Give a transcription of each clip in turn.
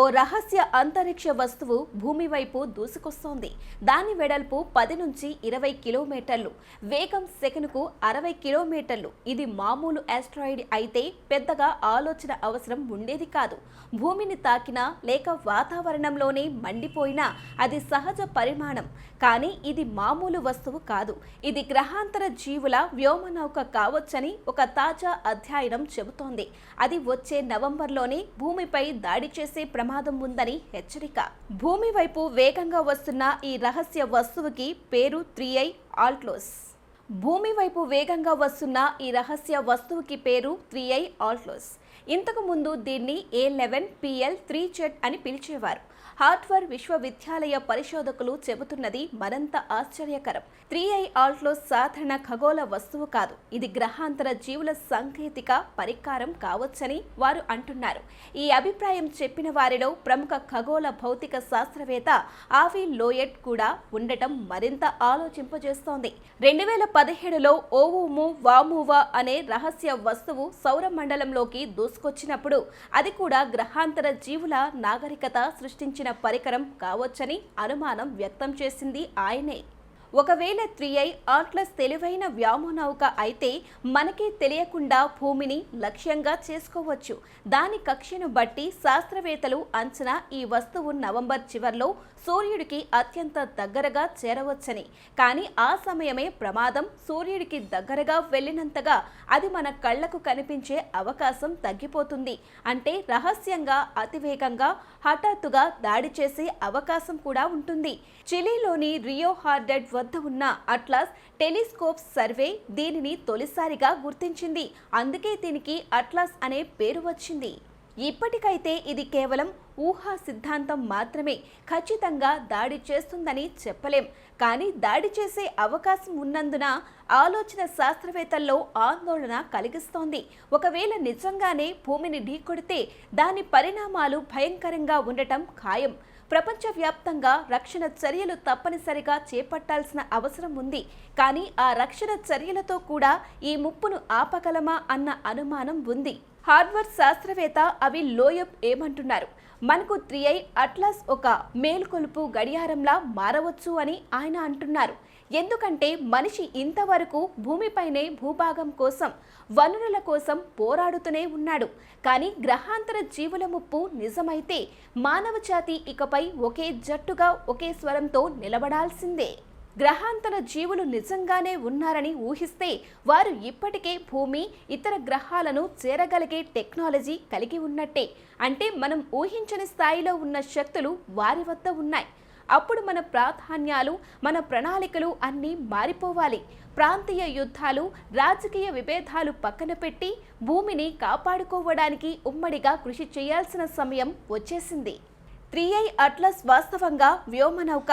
ఓ రహస్య అంతరిక్ష వస్తువు భూమి వైపు దూసుకొస్తోంది. దాని వెడల్పు పది నుంచి ఇరవై కిలోమీటర్లు. వేగం సెకనుకు అరవై కిలోమీటర్లు. ఇది మామూలు ఆస్ట్రాయిడ్ అయితే పెద్దగా ఆలోచన అవసరం ఉండేది కాదు. భూమిని తాకినా లేక వాతావరణంలోనే మండిపోయినా అది సహజ పరిమాణం. కానీ ఇది మామూలు వస్తువు కాదు. ఇది గ్రహాంతర జీవుల వ్యోమనౌక కావచ్చని ఒక తాజా అధ్యయనం చెబుతోంది. అది వచ్చే నవంబర్లోనే భూమిపై దాడి చేసే ప్రమాదం ప్రమాదం ఉందని హెచ్చరిక. భూమి వైపు వేగంగా వస్తున్న ఈ రహస్య వస్తువుకి పేరు త్రీ ఐ ఆల్ట్లోస్. భూమి వైపు వేగంగా వస్తున్న ఈ రహస్య వస్తువుకి పేరు త్రీ ఐ ఆల్ట్లోస్. ఇంతకుముందు దీన్ని ఏ లెవెన్ పిఎల్ త్రీ చెట్ అని పిలిచేవారు. హార్ట్వర్ విశ్వవిద్యాలయ పరిశోధకులు చెబుతున్నది మరింత ఆశ్చర్యకరం. త్రీ ఐ ఆల్ట్లో సాధారణ ఖగోళ వస్తువు కాదు. ఇది గ్రహాంతర జీవుల సాంకేతిక పరికారం కావచ్చని వారు అంటున్నారు. ఈ అభిప్రాయం చెప్పిన వారిలో ప్రముఖ ఖగోళ భౌతిక శాస్త్రవేత్త ఆవి లోయట్ కూడా ఉండటం మరింత ఆలోచింపజేస్తోంది. రెండు వేల పదిహేడులో ఓవుము వామువా అనే రహస్య వస్తువు సౌర మండలంలోకి దూసుకొచ్చినప్పుడు అది కూడా గ్రహాంతర జీవుల నాగరికత సృష్టించిన పరికరం కావచ్చని అనుమానం వ్యక్తం చేసింది ఆయనే. ఒకవేళ త్రీ ఐ ఆట్లస్ తెలివైన వ్యామోనౌక అయితే మనకి తెలియకుండా భూమిని లక్ష్యంగా చేసుకోవచ్చు. దాని కక్షను బట్టి శాస్త్రవేత్తలు అంచనా ఈ వస్తువు నవంబర్ చివర్లో సూర్యుడికి అత్యంత దగ్గరగా చేరవచ్చని. కానీ ఆ సమయమే ప్రమాదం. సూర్యుడికి దగ్గరగా వెళ్ళినంతగా అది మన కళ్ళకు కనిపించే అవకాశం తగ్గిపోతుంది. అంటే రహస్యంగా అతివేగంగా హఠాత్తుగా దాడి చేసే అవకాశం కూడా ఉంటుంది. చిలీలోని రియో హార్డెడ్ వద్ద ఉన్న అట్లాస్ టెలిస్కోప్ సర్వే దీనిని తొలిసారిగా గుర్తించింది. అందుకే దీనికి అట్లాస్ అనే పేరు వచ్చింది. ఇప్పటికైతే ఇది కేవలం ఊహా సిద్ధాంతం మాత్రమే. ఖచ్చితంగా దాడి చేస్తుందని చెప్పలేం. కానీ దాడి చేసే అవకాశం ఉన్నందున ఆలోచన శాస్త్రవేత్తల్లో ఆందోళన కలిగిస్తోంది. ఒకవేళ నిజంగానే భూమిని ఢీకొడితే దాని పరిణామాలు భయంకరంగా ఉండటం ఖాయం. ప్రపంచవ్యాప్తంగా రక్షణ చర్యలు తప్పనిసరిగా చేపట్టాల్సిన అవసరం ఉంది. కానీ ఆ రక్షణ చర్యలతో కూడా ఈ ముప్పును ఆపగలమా అన్న అనుమానం ఉంది. హార్వర్డ్ శాస్త్రవేత్త అవి లోయప్ ఏమంటున్నారు? మనకు త్రీ ఐ అట్లాస్ ఒక మేల్కొలుపు గడియారంలా మారవచ్చు అని ఆయన అంటున్నారు. ఎందుకంటే మనిషి ఇంతవరకు భూమిపైనే భూభాగం కోసం వనరుల కోసం పోరాడుతూనే ఉన్నాడు. కానీ గ్రహాంతర జీవుల ముప్పు నిజమైతే మానవ జాతి ఇకపై ఒకే జట్టుగా ఒకే స్వరంతో నిలబడాల్సిందే. గ్రహాంతర జీవులు నిజంగానే ఉన్నారని ఊహిస్తే వారు ఇప్పటికే భూమి ఇతర గ్రహాలను చేరగలిగే టెక్నాలజీ కలిగి ఉన్నట్టే. అంటే మనం ఊహించని స్థాయిలో ఉన్న శక్తులు వారి వద్ద ఉన్నాయి. అప్పుడు మన ప్రాధాన్యాలు మన ప్రణాళికలు అన్నీ మారిపోవాలి. ప్రాంతీయ యుద్ధాలు రాజకీయ విభేదాలు పక్కన పెట్టి భూమిని కాపాడుకోవడానికి ఉమ్మడిగా కృషి చేయాల్సిన సమయం వచ్చేసింది. త్రీ ఐ అట్లస్ వాస్తవంగా వ్యోమనౌక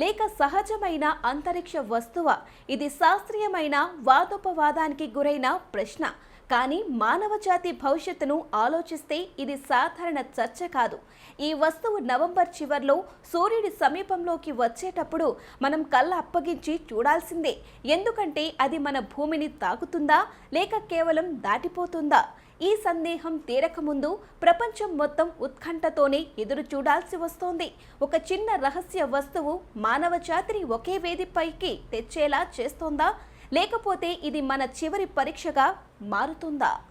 లేక సహజమైన అంతరిక్ష వస్తువ. ఇది శాస్త్రీయమైన వాదోపవాదానికి గురైన ప్రశ్న. కానీ మానవ జాతి భవిష్యత్తును ఆలోచిస్తే ఇది సాధారణ చర్చ కాదు. ఈ వస్తువు నవంబర్ చివర్లో సూర్యుడి సమీపంలోకి వచ్చేటప్పుడు మనం కళ్ళ అప్పగించి చూడాల్సిందే. ఎందుకంటే అది మన భూమిని తాకుతుందా? లేక కేవలం దాటిపోతుందా? ఈ సందేహం తీరకముందు ప్రపంచం మొత్తం ఉత్కంఠతోనే ఎదురు చూడాల్సి వస్తోంది. ఒక చిన్న రహస్య వస్తువు మానవ జాతిని ఒకే వేదిపైకి తెచ్చేలా చేస్తోందా? లేకపోతే ఇది మన చివరి పరీక్షగా మారుతుందా?